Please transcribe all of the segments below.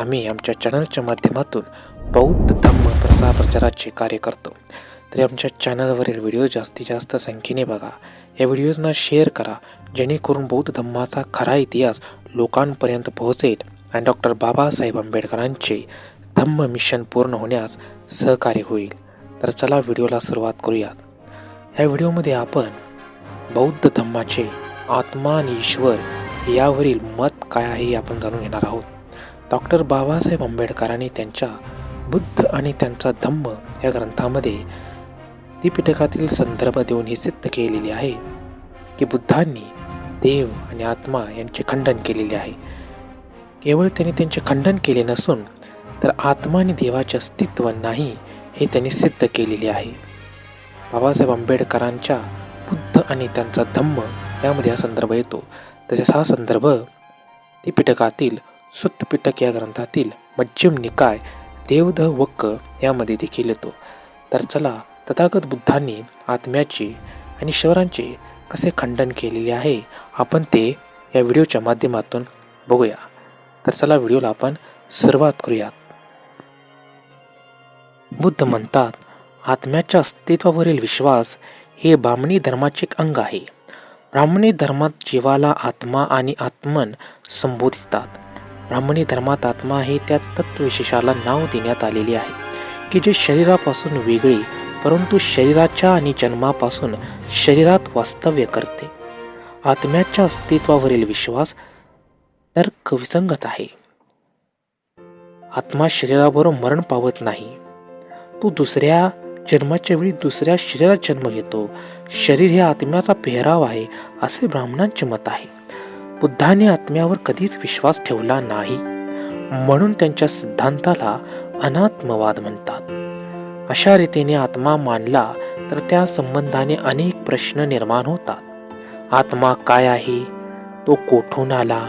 आम्ही आमच्या चॅनलच्या माध्यमातून बौद्ध धम्म प्रसार प्रचाराचे कार्य करतो. तरी आमच्या चॅनलवरील व्हिडिओ जास्तीत जास्त संख्येने बघा. या व्हिडिओजना शेअर करा जेणेकरून बौद्ध धम्माचा खरा इतिहास लोकांपर्यंत पोहोचेल आणि डॉक्टर बाबासाहेब आंबेडकरांचे धम्म मिशन पूर्ण होण्यास सहकार्य होईल. तर चला व्हिडिओला सुरुवात करूयात. या व्हिडिओमध्ये आपण बौद्ध धम्माचे आत्मा आणि ईश्वर यावरील मत काय आहे हे आपण जाणून घेणार आहोत. डॉक्टर बाबासाहेब आंबेडकरांनी त्यांच्या बुद्ध आणि त्यांचा धम्म या ग्रंथामध्ये त्रिपिटकातील संदर्भ देऊन हे सिद्ध केलेले आहे की बुद्धांनी देव आणि आत्मा यांचे खंडन केलेले आहे. केवळ त्यांनी त्यांचे खंडन केले नसून तर आत्मा आणि देवाचे अस्तित्व नाही हे त्यांनी सिद्ध केलेले आहे. बाबासाहेब आंबेडकरांच्या बुद्ध आणि त्यांचा धम्म यामध्ये हा संदर्भ येतो. तसेच हा संदर्भ त्रिपिटकातील सुत्तपिटक या ग्रंथातील मध्यम निकाय देवध वक्क यामध्ये देखील येतो. तर चला तथागत बुद्धांनी आत्म्याचे आणि ईश्वरांचे कसे खंडन केलेले आहे आपण ते या व्हिडिओच्या माध्यमातून बघूया. तर चला व्हिडिओला आपण सुरुवात करूयात. बुद्ध म्हणतात आत्म्याच्या अस्तित्वावरील विश्वास हे ब्राह्मणी धर्माचे एक अंग आहे. ब्राह्मणी धर्मात जीवाला आत्मा आणि आत्मन संबोधितात. ब्राह्मणी धर्मात आत्मा हे त्या तत्वविशेषाला नाव देण्यात आलेले आहे की जे शरीरापासून वेगळे परंतु शरीराच्या आणि जन्मापासून शरीरात वास्तव्य करते. आत्म्याच्या अस्तित्वावरील विश्वास तर्क विसंगत आहे. आत्मा शरीराबरोबर मरण पावत नाही. तो दुसऱ्या जन्माच्या वेळी दुसऱ्या शरीरात जन्म घेतो. शरीर हे आत्म्याचा पेहराव आहे असे ब्राह्मणांचे मत आहे. बुद्धाने आत्म्यावर कधीच विश्वास ठेवला नाही. म्हणून त्यांच्या सिद्धांताला अनात्मवाद म्हणतात. अशा रीतीने आत्मा मानला तर त्या संबंधाने अनेक प्रश्न निर्माण होतात. आत्मा काय आहे? तो कोठून आला?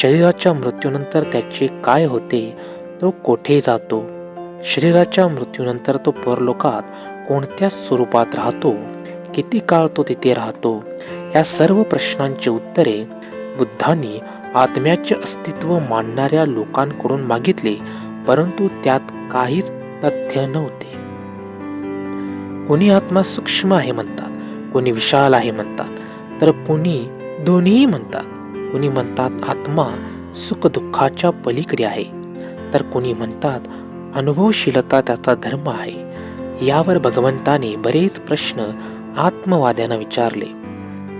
शरीराच्या मृत्यूनंतर त्याचे काय होते? तो कोठे जातो? शरीराच्या मृत्यूनंतर तो परलोकात कोणत्या स्वरूपात राहतो? किती काळ तो तिथे राहतो? या सर्व प्रश्नांची उत्तरे बुद्धांनी आत्म्याचे अस्तित्व मानणाऱ्या लोकांकडून मागितले परंतु त्यात काहीच तथ्य नव्हते. कोणी आत्मा सूक्ष्म आहे म्हणतात कोणी विशाल आहे म्हणतात तर कोणी दोन्हीही म्हणतात. कोणी म्हणतात आत्मा सुख दुःखाच्या पलीकडे आहे तर कोणी म्हणतात अनुभवशीलता त्याचा धर्म आहे. यावर भगवंताने बरेच प्रश्न आत्मवाद्यांना विचारले.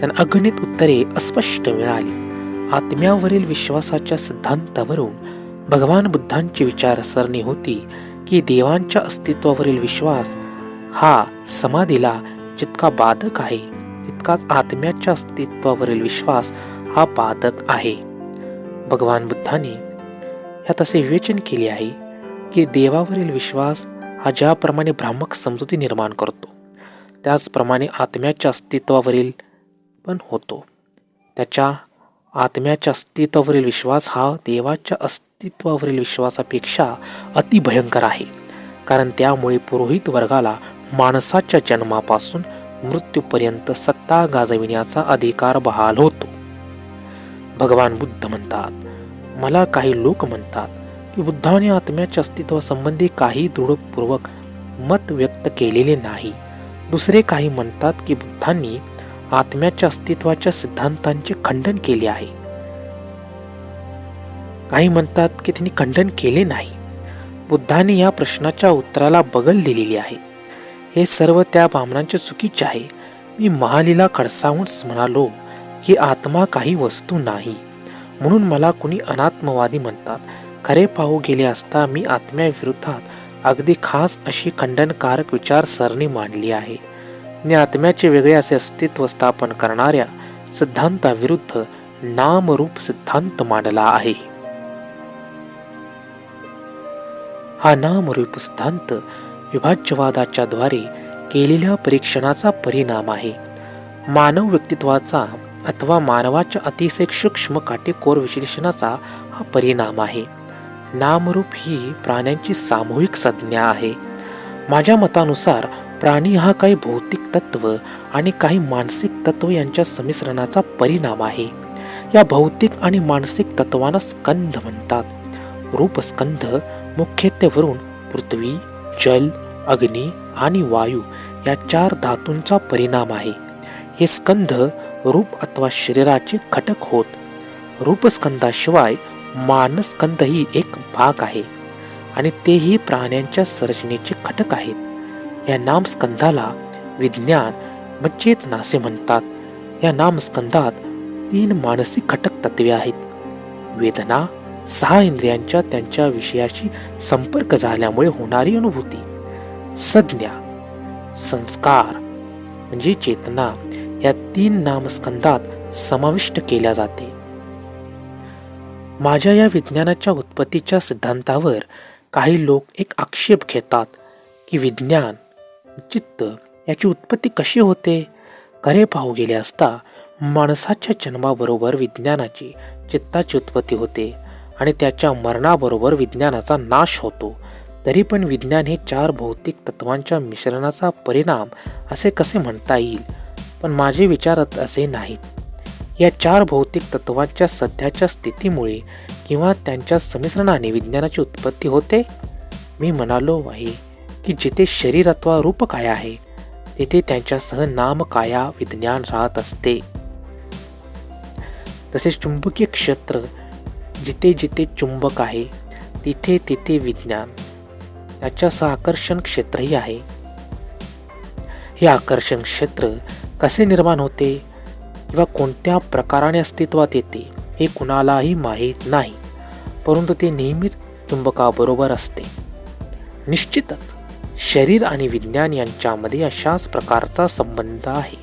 त्यांना अगणित उत्तरे अस्पष्ट मिळाली. आत्म्यावरील विश्वासाच्या सिद्धांतावरून भगवान बुद्धांची विचारसरणी होती की देवांच्या अस्तित्वावरील विश्वास हा समाधीला जितका बाधक आहे तितकाच आत्म्याच्या अस्तित्वावरील विश्वास हा बाधक आहे. भगवान बुद्धाने ह्यात असे विवेचन केले आहे की देवावरील विश्वास हा ज्याप्रमाणे भ्रामक समजुती निर्माण करतो त्याचप्रमाणे आत्म्याच्या अस्तित्वावरील पण होतो. त्याच्या आत्म्याच्या अस्तित्वावरील विश्वास हा देवाच्या अस्तित्वावरील विश्वासापेक्षा अतिभयंकर आहे. कारण त्यामुळे पुरोहित वर्गाला माणसाच्या जन्मापासून मृत्यूपर्यंत सत्ता गाजविण्याचा अधिकार बहाल होतो. भगवान बुद्ध म्हणतात मला काही लोक म्हणतात की बुद्धाने आत्म्याच्या अस्तित्वासंबंधी काही दृढपूर्वक मत व्यक्त केलेले नाही. दुसरे काही म्हणतात की बुद्धांनी आत्म्याच्या अस्तित्वाच्या सिद्धांतांचे खंडन केले आहे. काही म्हणतात की त्यांनी खंडन केले नाही. बुद्धाने या प्रश्नाच्या उत्तराला बगल दिलेली आहे. हे सर्व त्या ब्राह्मणांचे चुकीचे आहे. मी महालीला खडसावून म्हणालो की आत्मा काही वस्तू नाही. म्हणून मला कुणी अनात्मवादी म्हणतात. खरे पाहू गेले असता मी आत्म्याविरोधात अगदी खास अशी खंडनकारक विचारसरणी मांडली आहे. आत्म्याचे वेगळे असे अस्तित्व स्थापन करणाऱ्या सिद्धांताविरुद्ध नामरूप सिद्धांत मांडला आहे. हा नामरूप सिद्धांत विभाज्यवादाच्या द्वारे केलेल्या परीक्षणाचा परिणाम आहे. मानव व्यक्तित्वाचा अथवा मानवाच्या अतिशय सूक्ष्म काटेकोर विश्लेषणाचा हा परिणाम आहे. नामरूप ही प्राण्यांची सामूहिक संज्ञा आहे. माझ्या मतानुसार प्राणी हा काही भौतिक तत्व आणि काही मानसिक तत्व यांच्या संमिश्रणाचा परिणाम आहे. या भौतिक आणि मानसिक तत्वांना स्कंध म्हणतात. रूपस्कंध मुख्यत्वेवरून पृथ्वी जल अग्नी आणि वायू या चार धातूंचा परिणाम आहे. हे स्कंध रूप अथवा शरीराचे घटक होत. रूपस्कंदाशिवाय मानस्कंधही एक भाग आहे आणि तेही प्राण्यांच्या संरचनेचे घटक आहेत. या नामस्कंदाला विज्ञान व चेतना असे म्हणतात. या नामस्कंदात तीन मानसिक घटक तत्वे आहेत. वेदना सहा इंद्रियांच्या त्यांच्या विषयाशी संपर्क झाल्यामुळे होणारी अनुभूती. संज्ञा संस्कार म्हणजे चेतना या तीन नामस्कंदात समाविष्ट केल्या जाते. माझ्या या विज्ञानाच्या उत्पत्तीच्या सिद्धांतावर काही लोक एक आक्षेप घेतात की विज्ञान चित्त याची उत्पत्ती कशी होते? खरे पाहू गेले असता माणसाच्या जन्माबरोबर विज्ञानाची चित्ताची उत्पत्ती होते आणि त्याच्या मरणाबरोबर विज्ञानाचा नाश होतो. तरी पण विज्ञान हे चार भौतिक तत्वांच्या मिश्रणाचा परिणाम असे कसे म्हणता येईल? पण माझे विचारत असे नाहीत. या चार भौतिक तत्वांच्या सध्याच्या स्थितीमुळे किंवा त्यांच्या समिश्रणाने विज्ञानाची उत्पत्ती होते? मी म्हणालो आहे की जिथे शरीर अथवा रूप काय आहे तिथे त्यांच्यासह नामकाया विज्ञान राहत असते. तसेच चुंबकीय क्षेत्र जिथे जिथे चुंबक आहे तिथे तिथे विज्ञान. त्याच्यासह आकर्षण क्षेत्रही आहे. हे आकर्षण क्षेत्र कसे निर्माण होते किंवा कोणत्या प्रकाराने अस्तित्वात येते हे कुणालाही माहीत नाही परंतु ते नेहमीच चुंबकाबरोबर असते. निश्चितच शरीर आणि विज्ञान यांच्यामध्ये अशाच प्रकारचा संबंध आहे.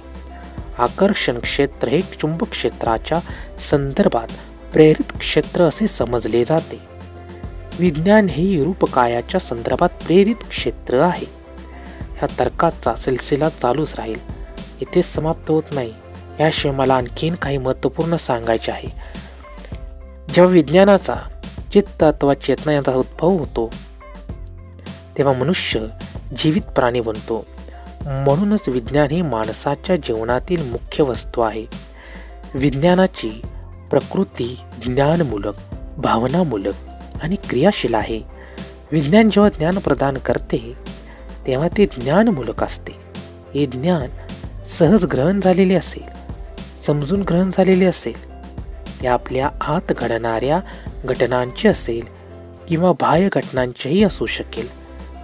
आकर्षण क्षेत्र हे चुंबक क्षेत्राच्या संदर्भात प्रेरित क्षेत्र असे समजले जाते. विज्ञान हे रूपकायाच्या संदर्भात प्रेरित क्षेत्र आहे. ह्या तर्काचा सिलसिला चालूच राहील. इथेच समाप्त होत नाही. याशिवाय मला आणखीन काही महत्त्वपूर्ण सांगायचे आहे. जेव्हा विज्ञानाचा चित्त अथवा चेतना यांचा उद्भव होतो तेव्हा मनुष्य जीवित प्राणी बनतो. म्हणूनच विज्ञान ही माणसाच्या जीवनातील मुख्य वस्तू आहे. विज्ञानाची प्रकृती ज्ञानमूलक भावनामूलक आणि क्रियाशील आहे. विज्ञान जेव्हा ज्ञान प्रदान करते तेव्हा ते ज्ञानमूलक असते. हे ज्ञान सहज ग्रहण झालेले असेल समजून ग्रहण झालेले असेल ते आपल्या आत घडणाऱ्या घटनांचे असेल किंवा बाह्य घटनांचेही असू शकेल.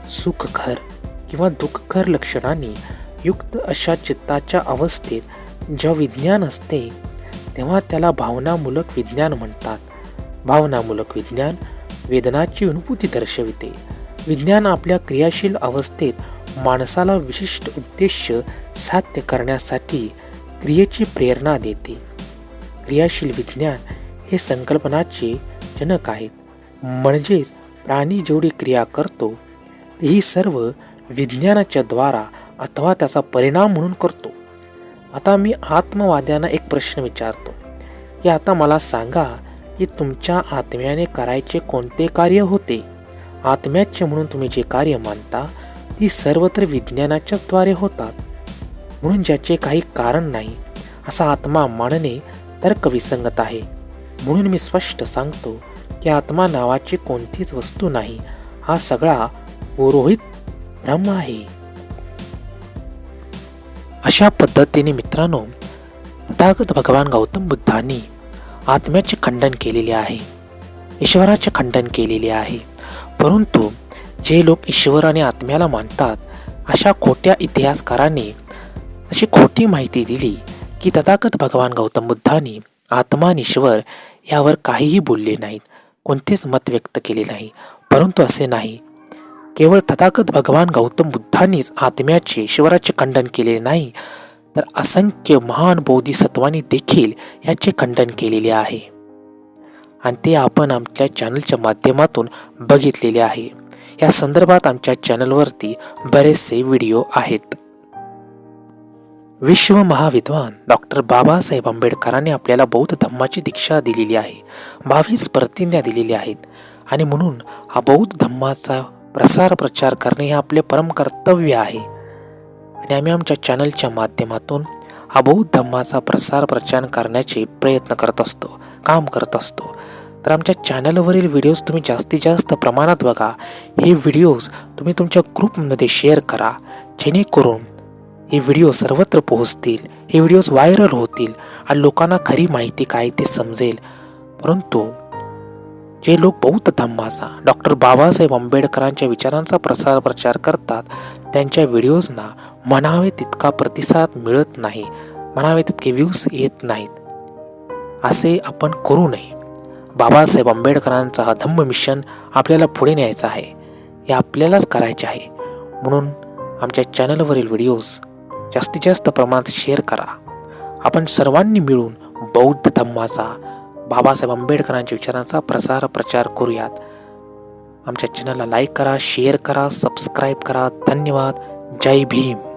सुखकर किंवा दुःखकर लक्षणांनी युक्त अशा चित्ताच्या अवस्थेत जेव्हा विज्ञान असते तेव्हा त्याला भावनामूलक विज्ञान म्हणतात. भावनामूलक विज्ञान वेदनाची अनुभूती दर्शविते. विज्ञान आपल्या क्रियाशील अवस्थेत माणसाला विशिष्ट उद्देश साध्य करण्यासाठी क्रियेची प्रेरणा देते. क्रियाशील विज्ञान हे संकल्पनाचे जनक आहेत. म्हणजेच प्राणी जेवढी क्रिया करतो ही सर्व विज्ञानाच्या द्वारा अथवा त्याचा परिणाम म्हणून करतो. आता मी आत्मवाद्यांना एक प्रश्न विचारतो. की आता मला सांगा की तुमच्या आत्म्याने करायचे कोणते कार्य होते? आत्म्याचे म्हणून तुम्ही जे कार्य मानता ती सर्वत्र विज्ञानाच्याच द्वारे होतात. म्हणून ज्याचे काही कारण नाही असा आत्मा मानणे तर्कविसंगत आहे. म्हणून मी स्पष्ट सांगतो की आत्मा नावाची कोणतीच वस्तू नाही हा सगळा पुरोहित ब्रह्म आहे. अशा पद्धतीने मित्रांनो तथागत भगवान गौतम बुद्धांनी आत्म्याचे खंडन केलेले आहे ईश्वराचे खंडन केलेले आहे. परंतु जे लोक ईश्वर आणि आत्म्याला मानतात अशा खोट्या इतिहासकारांनी अशी खोटी माहिती दिली की तथागत भगवान गौतम बुद्धांनी आत्मा आणि ईश्वर यावर काहीही बोलले नाहीत कोणतेच मत व्यक्त केले नाही. परंतु असे नाही केवळ तथागत भगवान गौतम बुद्धांनीच आत्म्याचे ईश्वराचे खंडन केले नाही तर असंख्य महान बोधिसत्वांनी देखील याचे खंडन केलेले आहे. आणि ते आपण आमच्या चॅनलच्या माध्यमातून बघितलेले आहे. या संदर्भात आमच्या चॅनलवरती बरेचसे व्हिडिओ आहेत. विश्व महाविद्वान डॉक्टर बाबासाहेब आंबेडकरांनी आपल्याला बौद्ध धम्माची दीक्षा दिलेली आहे बावीस प्रतिज्ञा दिलेल्या आहेत. आणि म्हणून हा बौद्ध धम्माचा प्रसार प्रचार करणे हे आपले परम कर्तव्य आहे. आणि आम्ही आमच्या चॅनलच्या माध्यमातून हा बौद्ध धम्माचा प्रसार प्रचार करण्याचे प्रयत्न करत असतो काम करत असतो. तर आमच्या चॅनलवरील व्हिडिओज तुम्ही जास्तीत जास्त प्रमाणात बघा. हे व्हिडिओज तुम्ही तुमच्या ग्रुपमध्ये शेअर करा. जेणेकरून हे व्हिडिओ सर्वत्र पोहोचतील हे व्हिडिओज व्हायरल होतील आणि लोकांना खरी माहिती काय ते समजेल. परंतु जे लोक बौद्ध धम्माचा डॉक्टर बाबासाहेब आंबेडकरांच्या विचारांचा प्रसार प्रचार करतात त्यांच्या व्हिडिओजना म्हणावे तितका प्रतिसाद मिळत नाही म्हणावे तितके व्ह्यूज येत नाहीत. असे आपण करू नये. बाबासाहेब आंबेडकरांचा हा धम्म मिशन आपल्याला पुढे न्यायचा आहे. हे आपल्यालाच करायचे आहे. म्हणून आमच्या चॅनलवरील व्हिडिओज जास्तीत जास्त प्रमाणात शेअर करा. आपण सर्वांनी मिळून बौद्ध धम्माचा बाबासाहेब आंबेडकरांच्या विचारांचा प्रसार प्रचार करूयात. आमच्या चॅनलला लाईक करा शेअर करा सबस्क्राईब करा. धन्यवाद. जय भीम.